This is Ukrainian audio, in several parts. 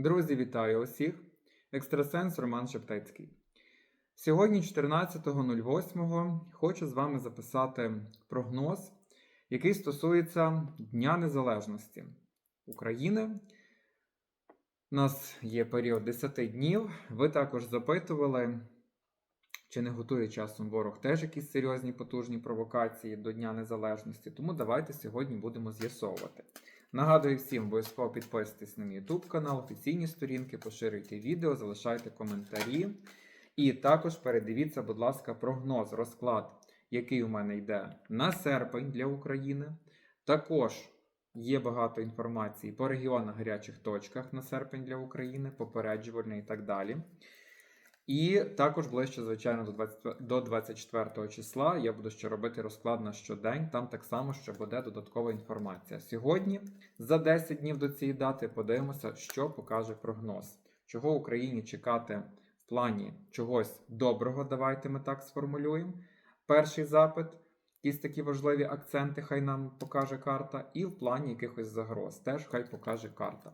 Друзі, вітаю усіх! Екстрасенс Роман Шептецький. Сьогодні, 14.08, хочу з вами записати прогноз, який стосується Дня Незалежності України. У нас є період 10 днів. Ви також запитували, чи не готує часом ворог теж якісь серйозні потужні провокації до Дня Незалежності. Тому давайте сьогодні будемо з'ясовувати. Нагадую всім, обов'язково підписуйтесь на мій YouTube канал, офіційні сторінки, поширюйте відео, залишайте коментарі. І також передивіться, будь ласка, прогноз, розклад, який у мене йде на серпень для України. Також є багато інформації по регіонах гарячих точках на серпень для України, попереджувальний і так далі. І також ближче, звичайно, до 20, до 24 числа я буду ще робити розклад на щодень. Там так само ще буде додаткова інформація. Сьогодні, за 10 днів до цієї дати, подивимося, що покаже прогноз, чого Україні чекати в плані чогось доброго. Давайте ми так сформулюємо. Перший запит, якісь такі важливі акценти, хай нам покаже карта, і в плані якихось загроз теж хай покаже карта.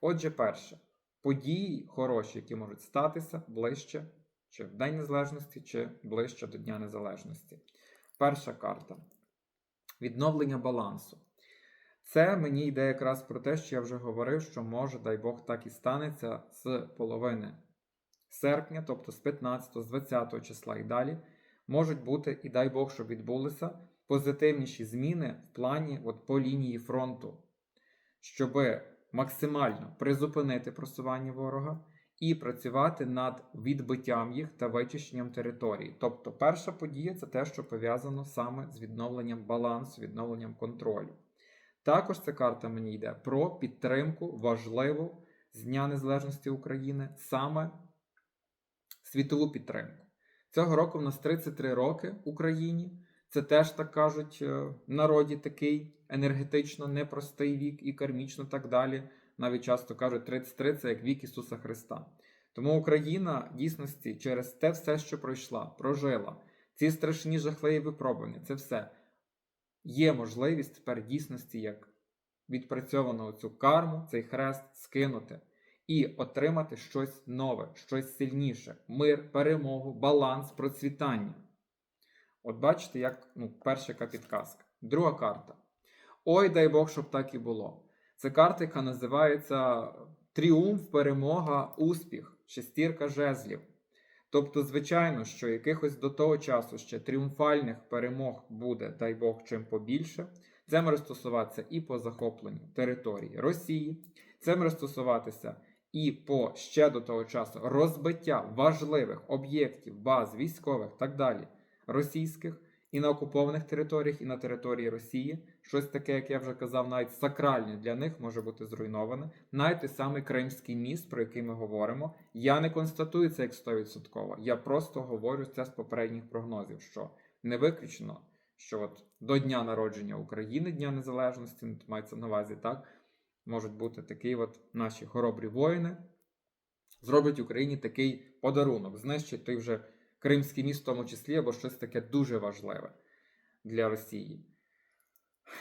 Отже, перше події хороші, які можуть статися ближче, чи в День Незалежності, чи ближче до Дня Незалежності. Перша карта відновлення балансу. Це мені йде якраз про те, що я вже говорив, що може, дай Бог, так і станеться з половини серпня, тобто з 15, з 20 числа і далі, можуть бути, і дай Бог, щоб відбулися позитивніші зміни в плані от, по лінії фронту, щоби максимально призупинити просування ворога і працювати над відбиттям їх та вичищенням території. Тобто, перша подія це те, що пов'язано саме з відновленням балансу, відновленням контролю. Також ця карта мені йде про підтримку важливу з Дня Незалежності України, саме світову підтримку. Цього року в нас 33 роки Україні. Це теж так кажуть в народі такий енергетично непростий вік і кармічно так далі. Навіть часто кажуть, 33 це як вік Ісуса Христа. Тому Україна в дійсності через те все, що пройшла, прожила, ці страшні жахливі випробування, це все є можливість тепер дійсності, як відпрацьовано цю карму, цей хрест скинути і отримати щось нове, щось сильніше, мир, перемогу, баланс, процвітання. От бачите, як ну, перша яка підказка. Друга карта. Ой, дай Бог, щоб так і було. Це карта, яка називається Тріумф, перемога, успіх, шестірка жезлів. Тобто, звичайно, що якихось до того часу ще тріумфальних перемог буде, дай Бог, чим побільше. Це може стосуватися і по захопленню території Росії, це може стосуватися і по ще до того часу розбиття важливих об'єктів, баз, військових так далі російських і на окупованих територіях, і на території Росії. Щось таке, як я вже казав, навіть сакральне для них може бути зруйноване. Навіть той самий Кримський міст, про який ми говоримо. Я не констатую це як 100%. Я просто говорю це з попередніх прогнозів, що не виключено, що от до дня народження України, Дня Незалежності, мається на увазі, так, можуть бути такі от наші хоробрі воїни. Зроблять Україні такий подарунок, знищить той вже. Кримський міст в тому числі, або щось таке дуже важливе для Росії.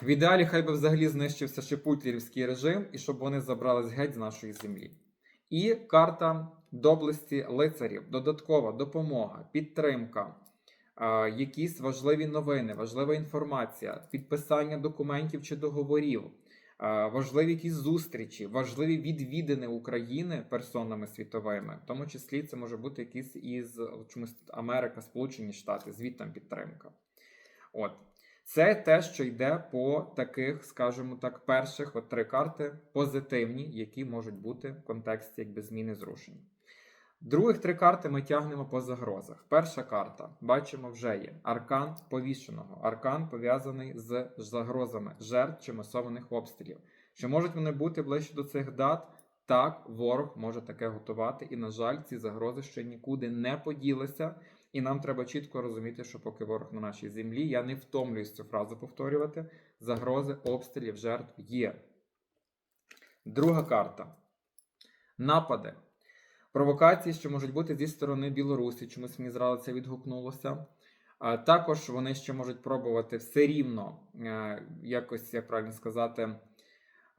В ідеалі, хай би взагалі знищився шепутлерівський режим і щоб вони забрались геть з нашої землі. І карта доблесті лицарів, додаткова допомога, підтримка, якісь важливі новини, важлива інформація, підписання документів чи договорів. Важливі якісь зустрічі, важливі відвідини України персонами світовими, в тому числі це може бути якісь із чомусь Америка, Сполучені Штати, звідти підтримка. От. Це те, що йде по таких, скажімо так, перших от три карти позитивні, які можуть бути в контексті якби зміни зрушень. Других три карти ми тягнемо по загрозах. Перша карта, бачимо, вже є аркан повішеного. Аркан пов'язаний з загрозами жертв чи масованих обстрілів. Чи можуть вони бути ближче до цих дат? Так, ворог може таке готувати, і, на жаль, ці загрози ще нікуди не поділися. І нам треба чітко розуміти, що поки ворог на нашій землі, я не втомлююсь цю фразу повторювати. Загрози обстрілів жертв є. Друга карта. Напади. Провокації, що можуть бути зі сторони Білорусі, чомусь мені зразу це відгукнулося. Також вони ще можуть пробувати все рівно, е, якось, як правильно сказати,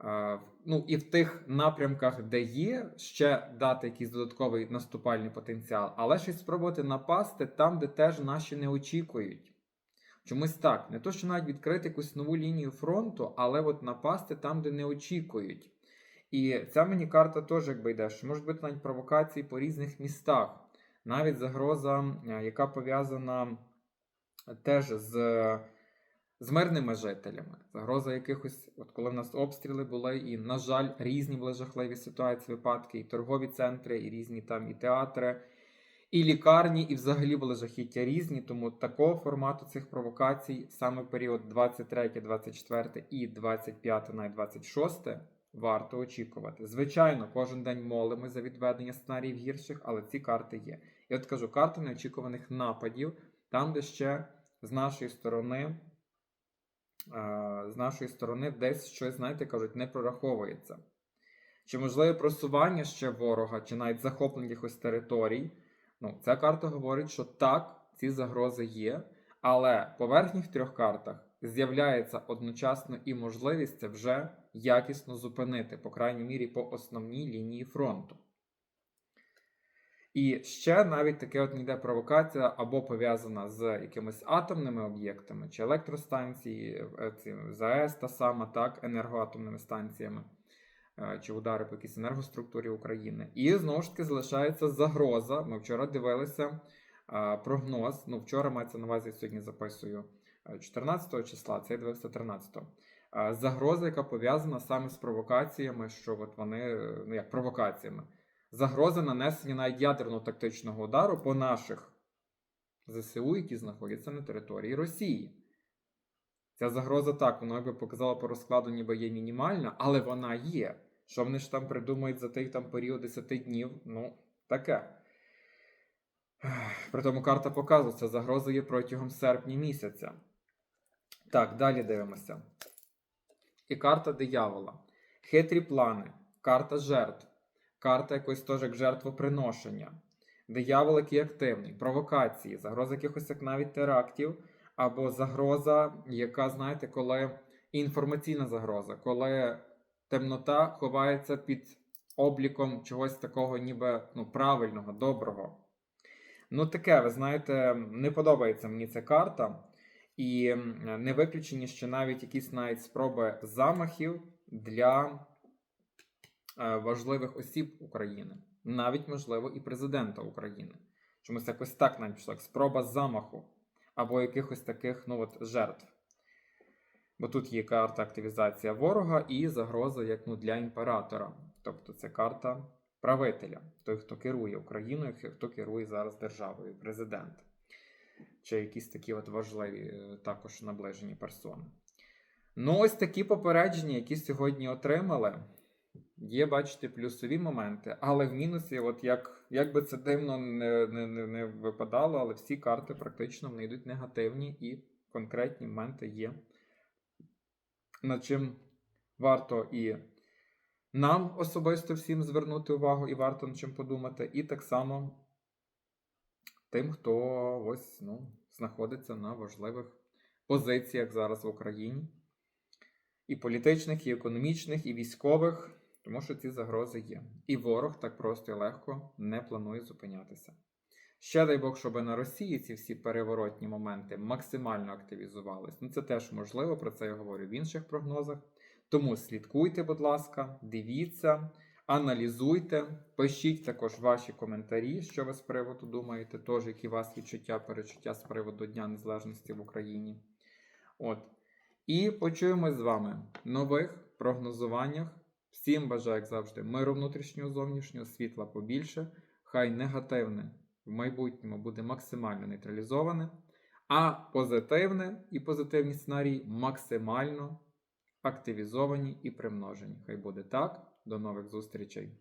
Е, Ну і в тих напрямках, де є, ще дати якийсь додатковий наступальний потенціал, але й спробувати напасти там, де теж наші не очікують. Чомусь так, не то, що навіть відкрити якусь нову лінію фронту, але от напасти там, де не очікують. І ця мені карта теж якби йде, що можуть бути навіть провокації по різних містах. Навіть загроза, е, яка пов'язана теж з, з мирними жителями. Загроза якихось, от коли в нас обстріли були, і, на жаль, різні були жахливі ситуації, випадки, і торгові центри, і різні там і театри, і лікарні, і взагалі були жахіття різні. Тому такого формату цих провокацій саме період 23, 24 і 25 на 26 варто очікувати. Звичайно, кожен день молимо за відведення сценаріїв гірших, але ці карти є. Я от кажу, карта неочікуваних нападів, там, де ще з нашої сторони, е, з нашої сторони десь щось, знаєте, кажуть, не прораховується. Чи можливе просування ще ворога, чи навіть захоплення якихось територій. Ну, ця карта говорить, що так, ці загрози є, але по верхніх трьох картах з'являється одночасно і можливість це вже якісно зупинити, по крайній мірі, по основній лінії фронту. І ще навіть таке от йде провокація або пов'язана з якимись атомними об'єктами, чи електростанції, е, ЗАЕС та сама, так, енергоатомними станціями, е, чи удари по якійсь енергоструктурі України. І знову ж таки залишається загроза. Ми вчора дивилися е, прогноз. Ну, вчора мається на увазі, сьогодні записую 14 числа, це я дивився 13 Загроза, яка пов'язана саме з провокаціями, що от вони, ну як провокаціями загроза нанесення навіть ядерного тактичного удару по наших ЗСУ, які знаходяться на території Росії. Ця загроза так, вона би показала по розкладу, ніби є мінімальна, але вона є. Що вони ж там придумають за той там період 10 днів? Ну, таке. При тому карта показує, ця загроза є протягом серпня місяця. Так, далі дивимося. І карта диявола. Хитрі плани, карта жертв карта якось теж як жертвоприношення, диявол, який активний, провокації, загроза якихось як навіть терактів, або загроза, яка, знаєте, коли інформаційна загроза, коли темнота ховається під обліком чогось такого, ніби ну, правильного, доброго. Ну, таке, ви знаєте, не подобається мені ця карта. І не виключені, що навіть якісь навіть спроби замахів для Е, важливих осіб України, навіть, можливо, і президента України. Чомусь якось так нам пішло, спроба замаху або якихось таких ну от, жертв. Бо тут є карта активізація ворога і загроза як ну, для імператора. Тобто це карта правителя, той, хто керує Україною, хто керує зараз державою, президент. Чи якісь такі от важливі е, також наближені персони. Ну, ось такі попередження, які сьогодні отримали. Є, бачите, плюсові моменти, але в мінусі, от як як би це дивно не не, не, випадало, але всі карти практично вони йдуть негативні і конкретні моменти є. Над чим варто і нам особисто всім звернути увагу, і варто над чим подумати, і так само тим, хто ось ну, знаходиться на важливих позиціях зараз в Україні. І політичних, і економічних, і військових. Тому що ці загрози є. І ворог так просто і легко не планує зупинятися. Ще дай Бог, щоб на Росії ці всі переворотні моменти максимально активізувались. Ну це теж можливо, про це я говорю в інших прогнозах. Тому слідкуйте, будь ласка, дивіться, аналізуйте, пишіть також ваші коментарі, що ви з приводу думаєте, теж які у вас відчуття, перечуття з приводу Дня Незалежності в Україні. От. І почуємось з вами в нових прогнозуваннях. Всім бажаю, як завжди, миру внутрішнього зовнішнього, світла побільше. Хай негативне в майбутньому буде максимально нейтралізоване, а позитивне і позитивні сценарії максимально активізовані і примножені. Хай буде так. До нових зустрічей!